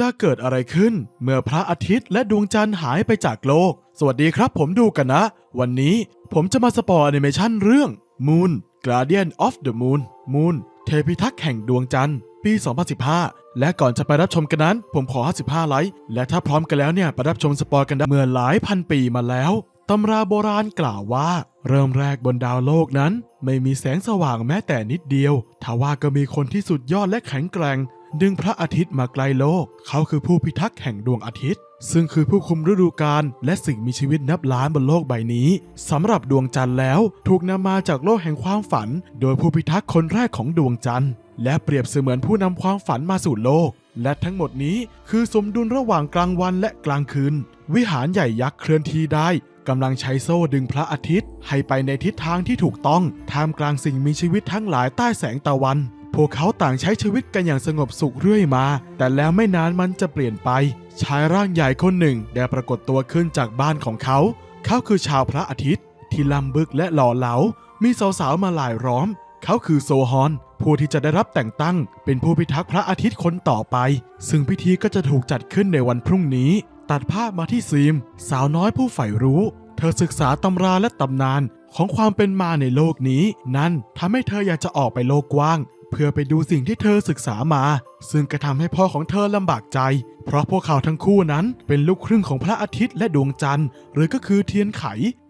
จะเกิดอะไรขึ้น เมื่อพระอาทิตย์และดวงจันทร์หายไปจากโลก สวัสดีครับผมดูกันนะ วันนี้ผมจะมาสปอยแอนิเมชันเรื่อง Moon Guardian of the Moon Moon เทพิทักษ์แห่งดวงจันทร์ ปี 2015 และก่อนจะไปรับชมกันนั้น ผมขอ 55 ไลค์ และถ้าพร้อมกันแล้วเนี่ยไปรับชมสปอยกันได้เมื่อหลายพันปีมาแล้วตำราโบราณกล่าวว่า เริ่มแรกบนดาวโลกนั้น ไม่มีแสงสว่างแม้แต่นิดเดียวทว่าก็มีคนที่สุดยอดและแข็งแกร่ง ดึงพระอาทิตย์มาไกลโลก เขาคือผู้พิทักษ์แห่งดวงอาทิตย์ ซึ่งคือผู้คุมฤดูกาลและสิ่งมีชีวิตนับล้านบนโลกใบนี้สำหรับดวงจันทร์แล้วถูกนำมาจากโลกแห่งความฝัน โดยผู้พิทักษ์คนแรกของดวงจันทร์ และเปรียบเสมือนผู้นำความฝันมาสู่โลก และทั้งหมดนี้คือสมดุลระหว่างกลางวันและกลางคืน วิหารใหญ่ยักษ์เคลื่อนที่ได้กำลังใช้โซ่ดึงพระอาทิตย์ ให้ไปในทิศทางที่ถูกต้องท่ามกลางสิ่งมีชีวิตทั้งหลายใต้แสงตะวัน พวกเขาต่างใช้ชีวิตกันอย่างสงบสุขเรื่อยมา แต่แล้วไม่นานมันจะเปลี่ยนไป ชายร่างใหญ่คนหนึ่งได้ปรากฏตัวขึ้นจากบ้านของเขา เขาคือชาวพระอาทิตย์ ที่ลำบึกและหล่อเหลา มีสาวๆมาหลายล้อม เขาคือโซฮอน ผู้ที่จะได้รับแต่งตั้ง เป็นผู้พิทักษ์พระอาทิตย์คนต่อไป ซึ่งพิธีก็จะถูกจัดขึ้นในวันพรุ่งนี้ ตัดภาพมาที่ซีม สาวน้อยผู้ใฝ่รู้ เธอศึกษาตำราและตำนานของความเป็นมาในโลกนี้ นั่นทำให้เธออยากจะออกไปโลกกว้าง เพื่อไปดูสิ่งที่เธอศึกษามา ซึ่งกระทำให้พ่อของเธอลำบากใจ เพราะพวกเขาทั้งคู่นั้นเป็นลูกครึ่งของพระอาทิตย์และดวงจันทร์ หรือก็คือเทียนไข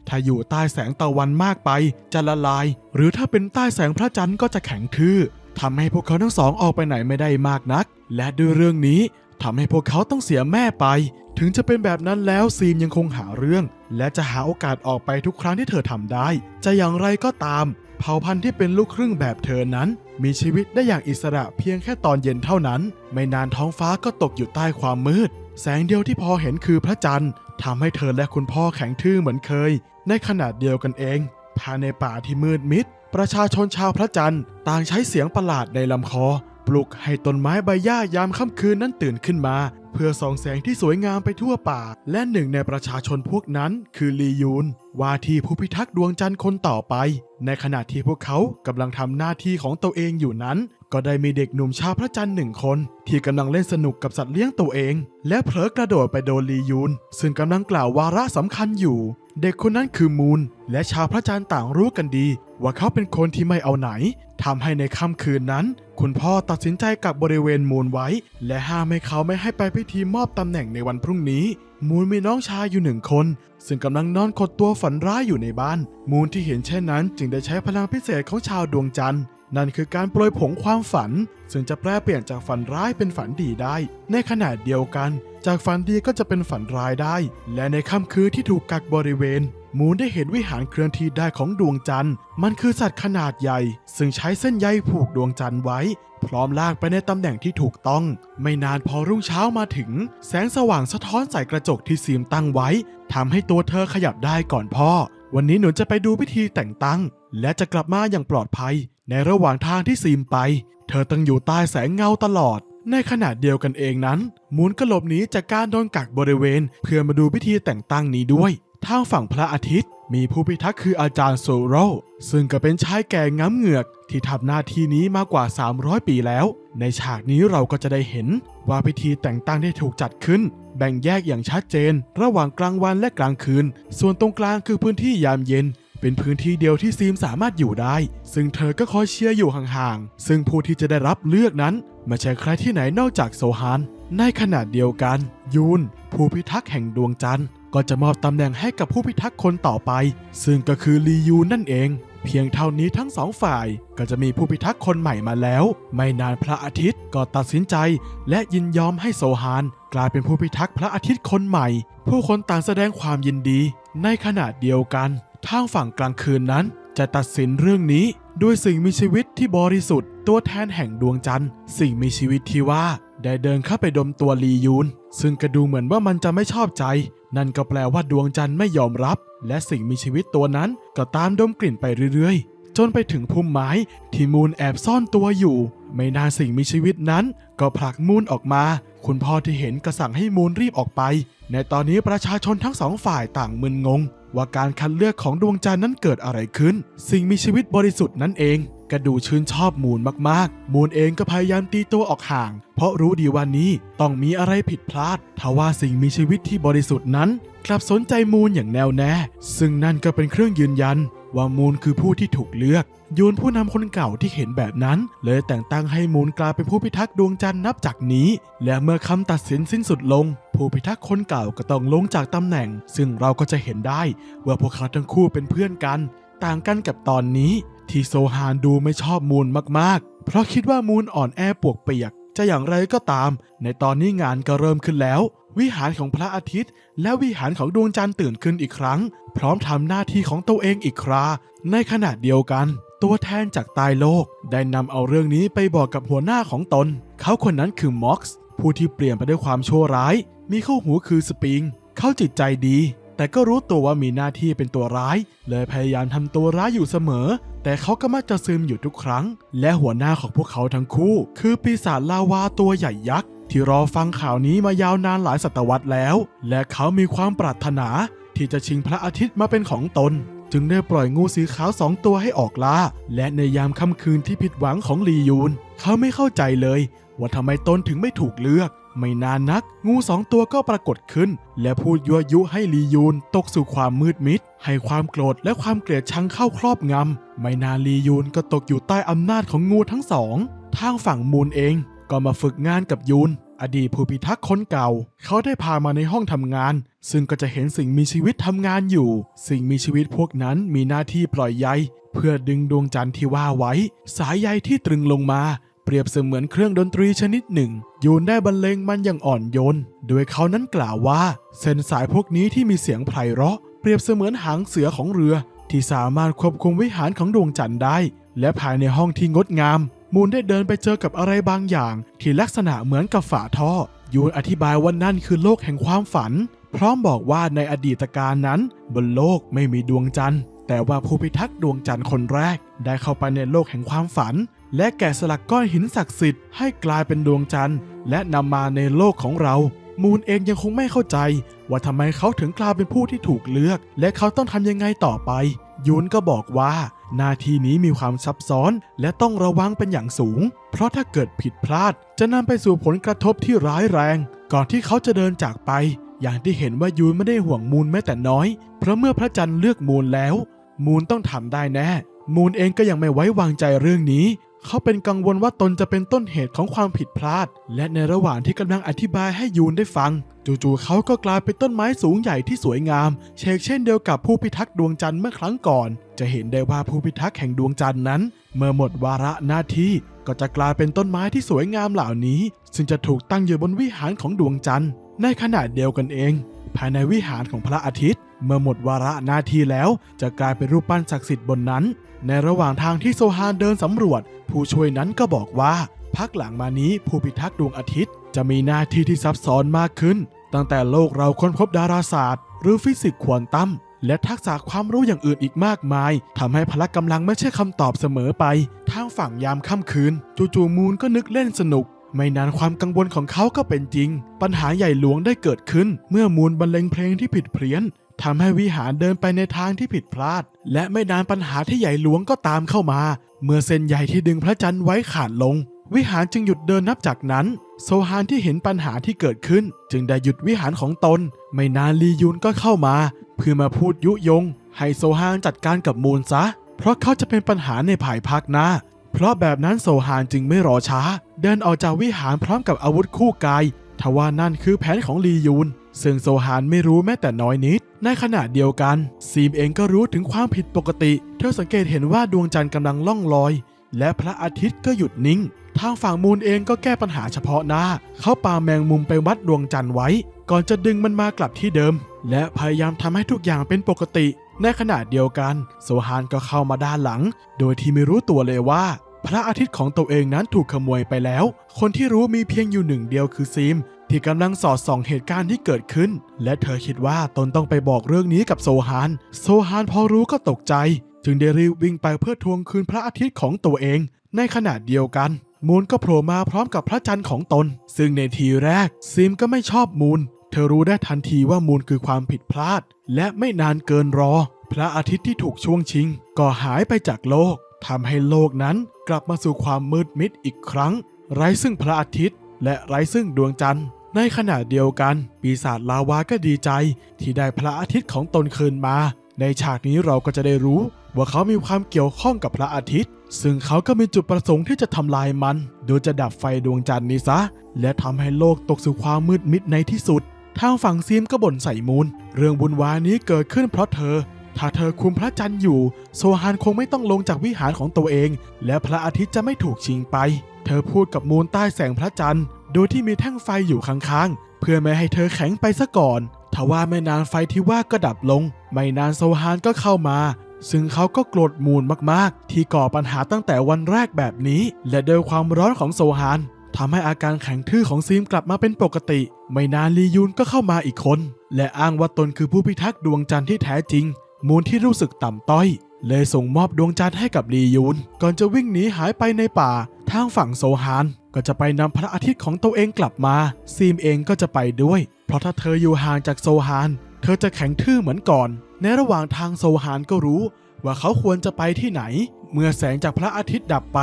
ถ้าอยู่ใต้แสงตะวันมากไปจะละลาย หรือถ้าเป็นใต้แสงพระจันทร์ก็จะแข็งทื่อทำให้พวกเขาทั้งสองออกไปไหนไม่ได้มากนัก และด้วยเรื่องนี้ทำให้พวกเขาต้องเสียแม่ไป ถึงจะเป็นแบบนั้นแล้วซีมยังคงหาเรื่อง และจะหาโอกาสออกไปทุกครั้งที่เธอทำได้ จะอย่างไรก็ตาม เผ่าพันธุ์ที่เป็นลูกครึ่งแบบเธอนั้น มีชีวิตได้อย่างอิสระเพียงแค่ตอนเย็นเท่านั้น ไม่นานท้องฟ้าก็ตกอยู่ใต้ความมืด แสงเดียวที่พอเห็นคือพระจันทร์ทำให้เธอและคุณพ่อแข็งทื่อเหมือนเคย ในขนาดเดียวกันเอง ภายในป่าที่มืดมิด ประชาชนชาวพระจันทร์ต่างใช้เสียงประหลาดในลำคอ ปลุกให้ต้นไม้ใบหญ้ายามค่ำคืนนั้นตื่นขึ้นมา เพื่อส่องแสงที่สวยงามไปทั่วป่า และหนึ่งในประชาชนพวกนั้นคือลียูนว่าที่ผู้พิทักษ์ดวงจันทร์คนต่อไป ในขณะที่พวกเขากำลังทำหน้าที่ของตัวเองอยู่นั้น ก็ได้มีเด็กหนุ่มชาวพระจันทร์หนึ่งคน ที่กำลังเล่นสนุกกับสัตว์เลี้ยงตัวเอง และเผลอกระโดดไปโดนลียูนซึ่งกำลังกล่าววาระสำคัญอยู่ เด็กคนนั้นคือมูนและชาวพระจันทร์ต่างรู้กันดี ว่าเขาเป็นคนที่ไม่เอาไหนทำให้ในค่ำคืนนั้น คุณพ่อตัดสินใจกักบริเวณมูนไว้ และห้ามให้เขาไม่ให้ไปพิธีมอบตำแหน่งในวันพรุ่งนี้ มูนมีน้องชายอยู่หนึ่งคน ซึ่งกำลังนอนขดตัวฝันร้ายอยู่ในบ้าน มูนที่เห็นเช่นนั้น จึงได้ใช้พลังพิเศษของชาวดวงจันทร์ นั่นคือการโปรยผงความฝัน ซึ่งจะแปลเปลี่ยนจากฝันร้ายเป็นฝันดีได้ ในขณะเดียวกัน จากฝันดีก็จะเป็นฝันร้ายได้ และในค่ำคืนที่ถูกกักบริเวณ มูนได้เห็นวิหารเคลื่อนที่ได้ของดวงจันทร์ มันคือสัตว์ขนาดใหญ่ ซึ่งใช้เส้นใยผูกดวงจันทร์ไว้ พร้อมลากไปในตำแหน่งที่ถูกต้อง ไม่นานพอรุ่งเช้ามาถึง แสงสว่างสะท้อนใส่กระจกที่ซีมตั้งไว้ทำให้ตัวเธอขยับได้ก่อนพ่อ วันนี้หนูจะไปดูพิธีแต่งตั้ง และจะกลับมาอย่างปลอดภัย ในระหว่างทางที่ซีมไป เธอต้องอยู่ใต้แสงเงาตลอด ในขณะเดียวกันเองนั้น มูนก็หลบหนีจากการโดนกักบริเวณ เพื่อมาดูพิธีแต่งตั้งนี้ด้วย ทางฝั่งพระอาทิตย์ มีผู้พิทักษ์คืออาจารย์โซโรซึ่งก็เป็นชายแก่ง้ำเหงือก ที่ทำหน้าที่นี้มากกว่า 300 ปีแล้ว ในฉากนี้เราก็จะได้เห็นว่าพิธีแต่งตั้งได้ถูกจัดขึ้น แบ่งแยกอย่างชัดเจน ระหว่างกลางวันและกลางคืน ส่วนตรงกลางคือพื้นที่ยามเย็น เป็นพื้นที่เดียวที่ซีมสามารถอยู่ได้ ซึ่งเธอก็คอยเชียร์อยู่ห่างๆ ซึ่งผู้ที่จะได้รับเลือกนั้นไม่ใช่ใครที่ไหนนอกจากโซฮาน ในขณะเดียวกัน ยูน ผู้พิทักษ์แห่งดวงจันทร์ ก็จะมอบตำแหน่งให้กับผู้พิทักษ์คนต่อไป ซึ่งก็คือลียูนนั่นเอง เพียงเท่านี้ทั้งสองฝ่ายก็จะมีผู้พิทักษ์คนใหม่มาแล้ว ไม่นานพระอาทิตย์ก็ตัดสินใจ และยินยอมให้โซฮาน กลายเป็นผู้พิทักษ์พระอาทิตย์คนใหม่ ผู้คนต่างแสดงความยินดี ในขณะเดียวกัน ทางฝั่งกลางคืนนั้น จะตัดสินเรื่องนี้ด้วยสิ่งมีชีวิตที่บริสุทธิ์ ตัวแทนแห่งดวงจันทร์ สิ่งมีชีวิตที่ว่า ได้เดินเข้าไปดมตัวลียูน ซึ่งก็ดูเหมือนว่ามันจะไม่ชอบใจ นั่นก็แปลว่าดวงจันทร์ไม่ยอมรับ และสิ่งมีชีวิตตัวนั้นก็ตามดมกลิ่นไปเรื่อยๆ จนไปถึงพุ่มไม้ที่มูนแอบซ่อนตัวอยู่ ไม่นานสิ่งมีชีวิตนั้น ก็ผลักมูนออกมา คุณพ่อที่เห็นก็สั่งให้มูนรีบออกไป ในตอนนี้ประชาชนทั้งสองฝ่ายต่างมึนงง ว่าการคัดเลือกของดวงจันทร์นั้นเกิดอะไรขึ้น สิ่งมีชีวิตบริสุทธิ์นั่นเอง ก็ดูชื่นชอบมูนมากๆ มูนเองก็พยายามตีตัวออกห่าง เพราะรู้ดีว่านี้ต้องมีอะไรผิดพลาดทว่าสิ่งมีชีวิตที่บริสุทธิ์นั้น กลับสนใจมูนอย่างแน่วแน่ ซึ่งนั่นก็เป็นเครื่องยืนยัน ว่ามูนคือผู้ที่ถูกเลือกยูนผู้นำคนเก่าที่เห็นแบบนั้น เลยแต่งตั้งให้มูนกลายเป็นผู้พิทักษ์ดวงจันทร์นับจากนี้ และเมื่อคำตัดสินสิ้นสุดลง ผู้พิทักษ์คนเก่าก็ต้องลงจากตำแหน่ง ซึ่งเราก็จะเห็นได้ว่าพวกเขาทั้งคู่เป็นเพื่อนกัน ต่างกันกับตอนนี้ ที่โซฮานดูไม่ชอบมูนมากๆ เพราะคิดว่ามูนอ่อนแอปวกเปียก จะอย่างไรก็ตาม ในตอนนี้งานก็เริ่มขึ้นแล้ว วิหารของพระอาทิตย์ และวิหารของดวงจันทร์ตื่นขึ้นอีกครั้ง พร้อมทำหน้าที่ของตัวเองอีกครา ในขณะเดียวกัน ตัวแทนจากใตายโลก ได้นำเอาเรื่องนี้ไปบอกกับหัวหน้าของตน เขาคนนั้นคือม็อกซ์ผู้ที่เปลี่ยนไปด้วยความชั่วร้าย มีเข้าหูคือสปริง เขาจิตใจดี แต่ก็รู้ตัวว่ามีหน้าที่เป็นตัวร้าย เลยพยายามทำตัวร้ายอยู่เสมอ แต่เขาก็มักจะซึมอยู่ทุกครั้ง และหัวหน้าของพวกเขาทั้งคู่ คือปีศาจลาวาตัวใหญ่ยักษ์ที่รอฟังข่าวนี้มายาวนานหลายศตวรรษแล้ว และเขามีความปรารถนา ที่จะชิงพระอาทิตย์มาเป็นของตน จึงได้ปล่อยงูสีขาวสองตัวให้ออกล่า และในยามค่ำคืนที่ผิดหวังของลียูน เขาไม่เข้าใจเลย ว่าทำไมตนถึงไม่ถูกเลือก ไม่นานนัก งูสองตัวก็ปรากฏขึ้น และพูดยั่วยุให้ลียูนตกสู่ความมืดมิด ให้ความโกรธและความเกลียดชังเข้าครอบงำ ไม่นานลียูนก็ตกอยู่ใต้อำนาจของงูทั้งสอง ทางฝั่งมูนเองก็มาฝึกงานกับยูน อดีตผู้พิทักษ์คนเก่า เขาได้พามาในห้องทำงาน ซึ่งก็จะเห็นสิ่งมีชีวิตทำงานอยู่ สิ่งมีชีวิตพวกนั้นมีหน้าที่ปล่อยใย เพื่อดึงดวงจันทร์ที่ว่าไว้ สายใยที่ตรึงลงมา เปรียบเสมือนเครื่องดนตรีชนิดหนึ่ง ยูนได้บรรเลงมันอย่างอ่อนโยน โดยเขานั้นกล่าวว่า เส้นสายพวกนี้ที่มีเสียงไพเราะ เปรียบเสมือนหางเสือของเรือ ที่สามารถควบคุมวิหารของดวงจันทร์ได้ และภายในห้องที่งดงาม มูนได้เดินไปเจอกับอะไรบางอย่าง ที่ลักษณะเหมือนกับฝาท่อ ยูนอธิบายว่านั่นคือโลกแห่งความฝัน พร้อมบอกว่าในอดีตการนั้น บนโลกไม่มีดวงจันทร์แต่ว่าผู้พิทักษ์ดวงจันทร์คนแรก ได้เข้าไปในโลกแห่งความฝัน และแกะสลักก้อนหินศักดิ์สิทธิ์ให้กลายเป็นดวงจันทร์ และนำมาในโลกของเรา มูนเองยังคงไม่เข้าใจ ว่าทำไมเขาถึงกลายเป็นผู้ที่ถูกเลือก และเขาต้องทำยังไงต่อไปยูนก็บอกว่า หน้าที่นี้มีความซับซ้อนและต้องระวังเป็นอย่างสูง เพราะถ้าเกิดผิดพลาด จะนำไปสู่ผลกระทบที่ร้ายแรง ก่อนที่เขาจะเดินจากไป อย่างที่เห็นว่ายูนไม่ได้ห่วงมูนแม้แต่น้อย เพราะเมื่อพระจันทร์เลือกมูนแล้ว มูนต้องทำได้แน่ มูนเองก็ยังไม่ไว้วางใจเรื่องนี้ เขาเป็นกังวลว่าตนจะเป็นต้นเหตุของความผิดพลาด และในระหว่างที่กำลังอธิบายให้ยูนได้ฟัง จู่ๆเขาก็กลายเป็นต้นไม้สูงใหญ่ที่สวยงาม เชกเช่นเดียวกับผู้พิทักษ์ดวงจันทร์เมื่อครั้งก่อน จะเห็นได้ว่าผู้พิทักษ์แห่งดวงจันทร์นั้น เมื่อหมดวาระหน้าที่ก็จะกลายเป็นต้นไม้ที่สวยงามเหล่านี้ ซึ่งจะถูกตั้งอยู่บนวิหารของดวงจันทร์ ในขณะเดียวกันเอง ภายในวิหารของพระอาทิตย์ เมื่อหมดวาระหน้าที่แล้ว จะกลายเป็นรูปปั้นศักดิ์สิทธิ์บนนั้น ในระหว่างทางที่โซฮานเดินสำรวจ ผู้ช่วยนั้นก็บอกว่า พักหลังมานี้ผู้พิทักษ์ดวงอาทิตย์ จะมีหน้าที่ที่ซับซ้อนมากขึ้น ตั้งแต่โลกเราค้นพบดาราศาสตร์ หรือฟิสิกส์ควอนตัมและทักษะความรู้อย่างอื่นอีกมากมายทำให้พละกำลังไม่ใช่คำตอบเสมอไป ทางฝั่งยามค่ำคืน จู่ๆมูนก็นึกเล่นสนุก ไม่นานความกังวลของเขาก็เป็นจริง ปัญหาใหญ่หลวงได้เกิดขึ้น เมื่อมูลบรรเลงเพลงที่ผิดเพี้ยน ทำให้วิหารเดินไปในทางที่ผิดพลาด และไม่นานปัญหาที่ใหญ่หลวงก็ตามเข้ามา เมื่อเส้นใหญ่ที่ดึงพระจันทร์ไว้ขาดลง วิหารจึงหยุดเดินนับจากนั้น โซฮานที่เห็นปัญหาที่เกิดขึ้น จึงได้หยุดวิหารของตน ไม่นานลียุนก็เข้ามา เพื่อมาพูดยุยง ให้โซฮานจัดการกับมูลซะ เพราะเขาจะเป็นปัญหาในภายภาคหน้า เพราะแบบนั้นโซฮานจึงไม่รอช้า เดินออกจากวิหารพร้อมกับอาวุธคู่กายทว่านั่นคือแผนของลียูน ซึ่งโซฮานไม่รู้แม้แต่น้อยนิด ในขณะเดียวกัน ซีมเองก็รู้ถึงความผิดปกติ เธอสังเกตเห็นว่าดวงจันทร์กำลังล่องลอย และพระอาทิตย์ก็หยุดนิ่ง ทางฝั่งมูลเองก็แก้ปัญหาเฉพาะหน้า เขาปาแมงมุมไปวัดดวงจันทร์ไว้ ก่อนจะดึงมันมากลับที่เดิม และพยายามทำให้ทุกอย่างเป็นปกติ ในขณะเดียวกัน โซฮานก็เข้ามาด้านหลัง โดยที่ไม่รู้ตัวเลยว่า พระอาทิตย์ของตัวเองนั้นถูกขโมยไปแล้ว คนที่รู้มีเพียงอยู่หนึ่งเดียวคือซีมที่กำลังสอดส่องเหตุการณ์ที่เกิดขึ้น และเธอคิดว่าตนต้องไปบอกเรื่องนี้กับโซฮาน โซฮานพอรู้ก็ตกใจ จึงได้รีบวิ่งไปเพื่อทวงคืนพระอาทิตย์ของตัวเอง ในขณะเดียวกัน มูนก็โผล่มาพร้อมกับพระจันทร์ของตน ซึ่งในทีแรกซีมก็ไม่ชอบมูนเธอรู้ได้ทันทีว่ามูลคือความผิดพลาด และไม่นานเกินรอ พระอาทิตย์ที่ถูกช่วงชิง ก็หายไปจากโลกทำให้โลกนั้น กลับมาสู่ความมืดมิดอีกครั้ง ไร้ซึ่งพระอาทิตย์ และไร้ซึ่งดวงจันทร์ ในขณะเดียวกัน ปีศาจลาวาก็ดีใจ ที่ได้พระอาทิตย์ของตนคืนมา ในฉากนี้เราก็จะได้รู้ ว่าเขามีความเกี่ยวข้องกับพระอาทิตย์ ซึ่งเขาก็มีจุดประสงค์ที่จะทำลายมัน โดยจะดับไฟดวงจันทร์นี้ซะ และทำให้โลกตกสู่ความมืดมิดในที่สุดทางฝั่งซีมก็บ่นใส่มูล เรื่องบุญวานี้เกิดขึ้นเพราะเธอ ถ้าเธอคุมพระจันทร์อยู่ โซฮานคงไม่ต้องลงจากวิหารของตัวเอง และพระอาทิตย์จะไม่ถูกชิงไป เธอพูดกับมูลใต้แสงพระจันทร์ โดยที่มีแท่งไฟอยู่ข้างๆ เพื่อไม่ให้เธอแข็งไปซะก่อนทว่าไม่นานไฟที่ว่าก็ดับลง ไม่นานโซฮานก็เข้ามา ซึ่งเขาก็โกรธมูลมากๆ ที่ก่อปัญหาตั้งแต่วันแรกแบบนี้ และโดยความร้อนของโซฮานทำให้อาการแข็งทื่อของซีมกลับมาเป็นปกติ ไม่นานลียูนก็เข้ามาอีกคน และอ้างว่าตนคือผู้พิทักษ์ดวงจันทร์ที่แท้จริง มูลที่รู้สึกต่ำต้อย เลยส่งมอบดวงจันทร์ให้กับลียูน ก่อนจะวิ่งหนีหายไปในป่า ทางฝั่งโซฮานก็จะไปนำพระอาทิตย์ของตัวเองกลับมา ซีมเองก็จะไปด้วย เพราะถ้าเธออยู่ห่างจากโซฮาน เธอจะแข็งทื่อเหมือนก่อน ในระหว่างทางโซฮานก็รู้ ว่าเขาควรจะไปที่ไหน เมื่อแสงจากพระอาทิตย์ดับไป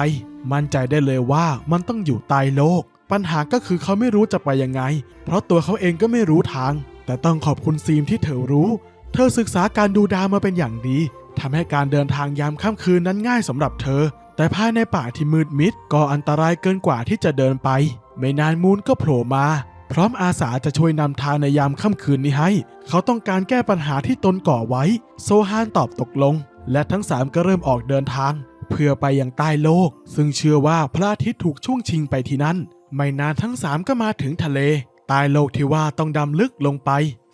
มั่นใจได้เลยว่ามันต้องอยู่ใต้โลก ปัญหาก็คือเขาไม่รู้จะไปยังไง เพราะตัวเขาเองก็ไม่รู้ทาง แต่ต้องขอบคุณซีมที่เธอรู้ เธอศึกษาการดูดาวมาเป็นอย่างดีทำให้การเดินทางยามค่ำคืนนั้นง่ายสำหรับเธอ แต่ภายในป่าที่มืดมิดก็อันตรายเกินกว่าที่จะเดินไป ไม่นานมูนก็โผล่มา พร้อมอาสาจะช่วยนำทางในยามค่ำคืนนี้ให้ เขาต้องการแก้ปัญหาที่ตนก่อไว้ โซฮานตอบตกลง และทั้งสามก็เริ่มออกเดินทาง เพื่อไปยังใต้โลก ซึ่งเชื่อว่าพระอาทิตย์ถูกช่วงชิงไปที่นั่น ไม่นานทั้งสามก็มาถึงทะเล ต้โลกที่ว่าต้องดำลึกลงไป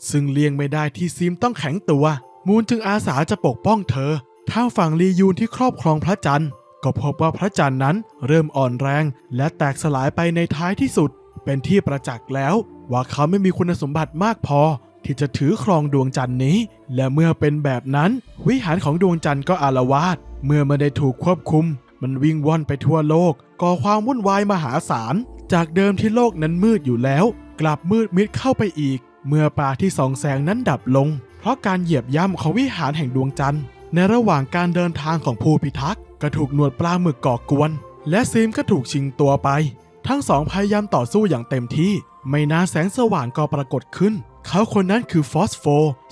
ซึ่งเลี่ยงไม่ได้ที่ซีมต้องแข็งตัว มูนจึงอาสาจะปกป้องเธอทาฝั่งลียูนที่ครอบครองพระจันทร์ ก็พบว่าพระจันทร์นั้นเริ่มอ่อนแรง และแตกสลายไปในท้ายที่สุด เป็นที่ประจักษ์แล้ว ว่าเขาไม่มีคุณสมบัติมากพอ ที่จะถือครองดวงจันทร์นี้ และเมื่อเป็นแบบนั้น วิหารของดวงจันทร์ก็อาละวาด เมื่อไม่ได้ถูกควบคุม มันวิ่งว่อนไปทั่วโลกก่อความวุ่นวายมหาศาลจากเดิมที่โลกนั้นมืดอยู่แล้ว กลับมืดมิดเข้าไปอีก เมื่อป่าที่สองแสงนั้นดับลง เพราะการเหยียบย่ำของวิหารแห่งดวงจันทร์ ในระหว่างการเดินทางของผู้พิทักษ์ก็ถูกหนวดปลาหมึกก่อกวน และซีมก็ถูกชิงตัวไป ทั้งสองพยายามต่อสู้อย่างเต็มที่ ไม่นานแสงสว่างก็ปรากฏขึ้น เขาคนนั้นคือฟอสโฟ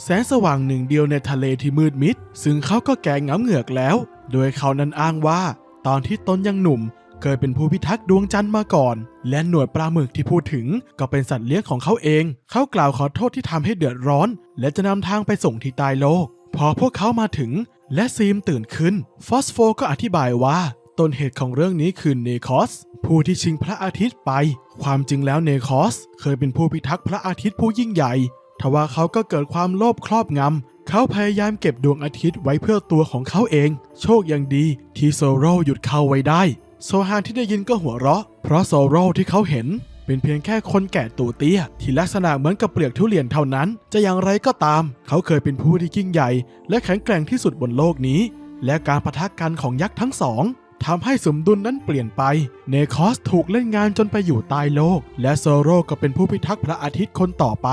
แสงสว่างหนึ่งเดียวในทะเลที่มืดมิด ซึ่งเขาก็แก่งำเหงือกแล้ว โดยเขานั้นอ้างว่า ตอนที่ตนยังหนุ่ม เคยเป็นผู้พิทักษ์ดวงจันทร์มาก่อน และหนวดปลาหมึกที่พูดถึงก็เป็นสัตว์เลี้ยงของเขาเอง เขากล่าวขอโทษที่ทำให้เดือดร้อน และจะนำทางไปส่งที่ใต้โลก พอพวกเขามาถึง และซีมตื่นขึ้น ฟอสโฟก็อธิบายว่าต้นเหตุของเรื่องนี้คือเนคอส ผู้ที่ชิงพระอาทิตย์ไป ความจริงแล้วเนคอส เคยเป็นผู้พิทักษ์พระอาทิตย์ผู้ยิ่งใหญ่ทว่าเขาก็เกิดความโลภครอบงำ เขาพยายามเก็บดวงอาทิตย์ไว้เพื่อตัวของเขาเอง โชคยังดีที่โซโรหยุดเขาไว้ได้ โซฮานที่ได้ยินก็หัวเราะ เพราะโซโรที่เขาเห็น เป็นเพียงแค่คนแก่ตัวเตี้ย ที่ลักษณะเหมือนกับเปลือกทุเรียนเท่านั้น จะอย่างไรก็ตาม เขาเคยเป็นผู้ที่ยิ่งใหญ่ และแข็งแกร่งที่สุดบนโลกนี้ และการปะทะกันของยักษ์ทั้งสองทำให้สมดุลนั้นเปลี่ยนไป เนคอสถูกเล่นงานจนไปอยู่ใต้โลก และโซโรก็เป็นผู้พิทักษ์พระอาทิตย์คนต่อไป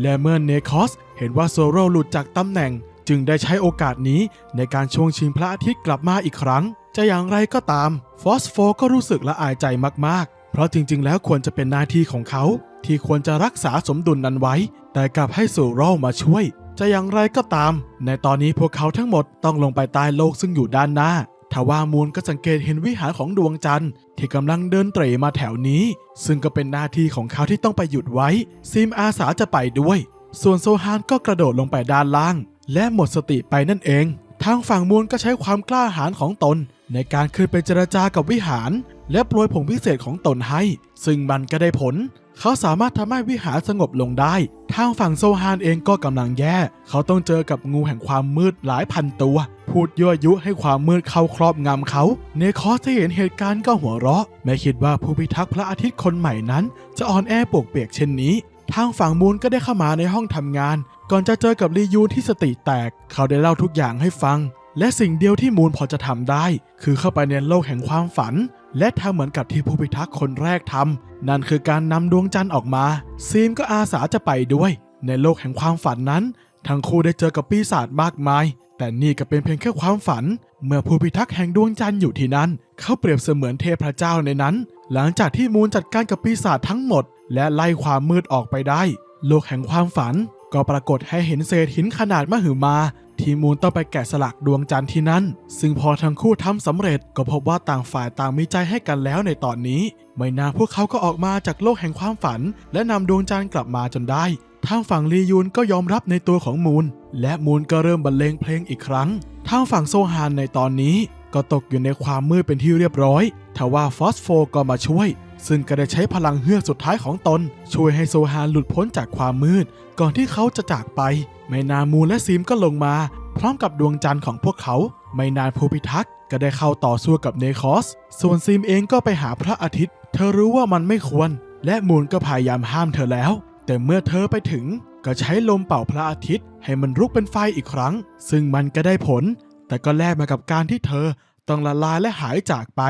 และเมื่อเนคอสเห็นว่าโซโรหลุดจากตำแหน่ง จึงได้ใช้โอกาสนี้ในการช่วงชิงพระอาทิตย์กลับมาอีกครั้ง จะอย่างไรก็ตาม ฟอสโฟก็รู้สึกละอายใจมากๆ เพราะจริงๆ แล้วควรจะเป็นหน้าที่ของเขา ที่ควรจะรักษาสมดุลนั้นไว้ แต่กลับให้โซโรมาช่วย จะอย่างไรก็ตาม ในตอนนี้พวกเขาทั้งหมดต้องลงไปใต้โลกซึ่งอยู่ด้านหน้าทว่ามูลก็สังเกตเห็นวิหารของดวงจันทร์ที่กำลังเดินเตร่มาแถวนี้ ซึ่งก็เป็นหน้าที่ของเขาที่ต้องไปหยุดไว้ ซิมอาสาจะไปด้วย ส่วนโซฮานก็กระโดดลงไปด้านล่าง และหมดสติไปนั่นเอง ทางฝั่งมูลก็ใช้ความกล้าหาญของตน ในการขึ้นไปเจรจากับวิหาร และโปรยผงพิเศษของตนให้ ซึ่งมันก็ได้ผล เขาสามารถทำให้วิหารสงบลงได้ ทางฝั่งโซฮานเองก็กำลังแย่ เขาต้องเจอกับงูแห่งความมืดหลายพันตัว พูดยั่วยุให้ความมืดเข้าครอบงำเขา เนคอสที่เห็นเหตุการณ์ก็หัวเราะ ไม่คิดว่าผู้พิทักษ์พระอาทิตย์คนใหม่นั้น จะอ่อนแอปวกเปียกเช่นนี้ทางฝั่งมูลก็ได้เข้ามาในห้องทำงาน ก่อนจะเจอกับลียูนที่สติแตก เขาได้เล่าทุกอย่างให้ฟัง และสิ่งเดียวที่มูลพอจะทำได้ คือเข้าไปในโลกแห่งความฝัน และทำเหมือนกับที่ผู้พิทักษ์คนแรกทำนั่นคือการนำดวงจันทร์ออกมา ซีมก็อาสาจะไปด้วย ในโลกแห่งความฝันนั้น ทั้งคู่ได้เจอกับปีศาจมากมาย แต่นี่ก็เป็นเพียงแค่ความฝัน เมื่อผู้พิทักษ์แห่งดวงจันทร์อยู่ที่นั้น เขาเปรียบเสมือนเทพเจ้าในนั้น หลังจากที่มูลจัดการกับปีศาจทั้งหมด และไล่ความมืดออกไปได้ โลกแห่งความฝันก็ปรากฏให้เห็นเศษหินขนาดมหึมา ที่มูลต้องไปแกะสลักดวงจันทร์ที่นั่น ซึ่งพอทั้งคู่ทำสำเร็จก็พบว่าต่างฝ่ายต่างมีใจให้กันแล้วในตอนนี้ ไม่นานพวกเขาก็ออกมาจากโลกแห่งความฝัน และนำดวงจันทร์กลับมาจนได้ ทางฝั่งลียูนก็ยอมรับในตัวของมูลและมูลก็เริ่มบรรเลงเพลงอีกครั้ง ทางฝั่งโซฮานในตอนนี้ ก็ตกอยู่ในความมืดเป็นที่เรียบร้อยทว่าฟอสโฟก็มาช่วย ซึ่งก็ได้ใช้พลังเฮือกสุดท้ายของตน ช่วยให้โซฮานหลุดพ้นจากความมืด ก่อนที่เขาจะจากไป ไม่นานมูลและซีมก็ลงมา พร้อมกับดวงจันทร์ของพวกเขา ไม่นานผู้พิทักษ์ก็ได้เข้าต่อสู้กับเนคอส ส่วนซีมเองก็ไปหาพระอาทิตย์ เธอรู้ว่ามันไม่ควร และมูลก็พยายามห้ามเธอแล้ว แต่เมื่อเธอไปถึง ก็ใช้ลมเป่าพระอาทิตย์ ให้มันลุกเป็นไฟอีกครั้ง ซึ่งมันก็ได้ผล แต่ก็แลกมากับการที่เธอต้องละลายและหายจากไป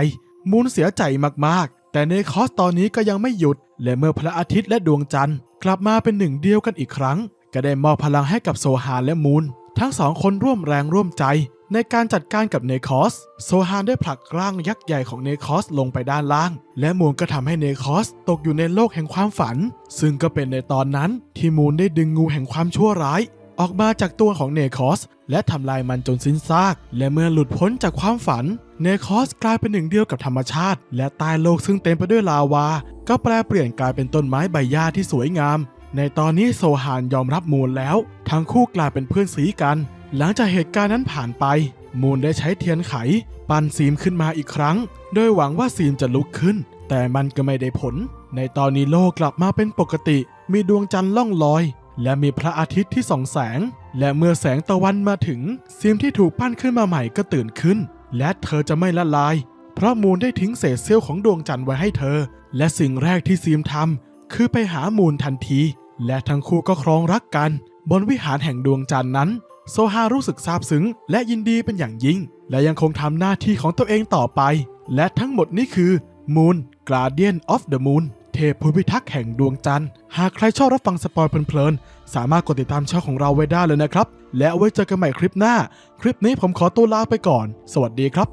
มูลเสียใจมาก แต่เนคอสตอนนี้ก็ยังไม่หยุด และเมื่อพระอาทิตย์และดวงจันทร์ กลับมาเป็นหนึ่งเดียวกันอีกครั้ง ก็ได้มอบพลังให้กับโซฮานและมูลทั้งสองคนร่วมแรงร่วมใจ ในการจัดการกับเนคอส โซฮานได้ผลักร่างยักษ์ใหญ่ของเนคอสลงไปด้านล่าง และมูลก็ทำให้เนคอสตกอยู่ในโลกแห่งความฝัน ซึ่งก็เป็นในตอนนั้นที่มูลได้ดึงงูแห่งความชั่วร้าย ออกมาจากตัวของเนคอส และทำลายมันจนสิ้นซาก และเมื่อหลุดพ้นจากความฝัน เนคอสกลายเป็นหนึ่งเดียวกับธรรมชาติ และใต้โลกซึ่งเต็มไปด้วยลาวา ก็แปลเปลี่ยนกลายเป็นต้นไม้ใบหญ้าที่สวยงาม ในตอนนี้โซฮานยอมรับมูลแล้ว ทั้งคู่กลายเป็นเพื่อนสีกัน หลังจากเหตุการณ์นั้นผ่านไป มูลได้ใช้เทียนไข ปั้นซีมขึ้นมาอีกครั้ง โดยหวังว่าซีมจะลุกขึ้น แต่มันก็ไม่ได้ผล ในตอนนี้โลกกลับมาเป็นปกติ มีดวงจันทร์ล่องลอย และมีพระอาทิตย์ที่ส่องแสง และเมื่อแสงตะวันมาถึงซีมที่ถูกปั้นขึ้นมาใหม่ก็ตื่นขึ้น และเธอจะไม่ละลาย เพราะมูลได้ทิ้งเศษเสี้ยวของดวงจันทร์ไว้ให้เธอ และสิ่งแรกที่ซีมทำคือไปหามูลทันที และทั้งคู่ก็ครองรักกัน บนวิหารแห่งดวงจันทร์นั้น โซฮารู้สึกซาบซึ้งและยินดีเป็นอย่างยิ่ง และยังคงทำหน้าที่ของตัวเองต่อไป และทั้งหมดนี้คือ Moon Guardian of the Moon เทพผู้พิทักษ์แห่งดวงจันทร์ หากใครชอบรับฟังสปอยเพลินๆ สามารถกดติดตามช่องของเราไว้ได้เลยนะครับ และไว้เจอกันใหม่คลิปหน้า คลิปนี้ผมขอตัวลาไปก่อน สวัสดีครับ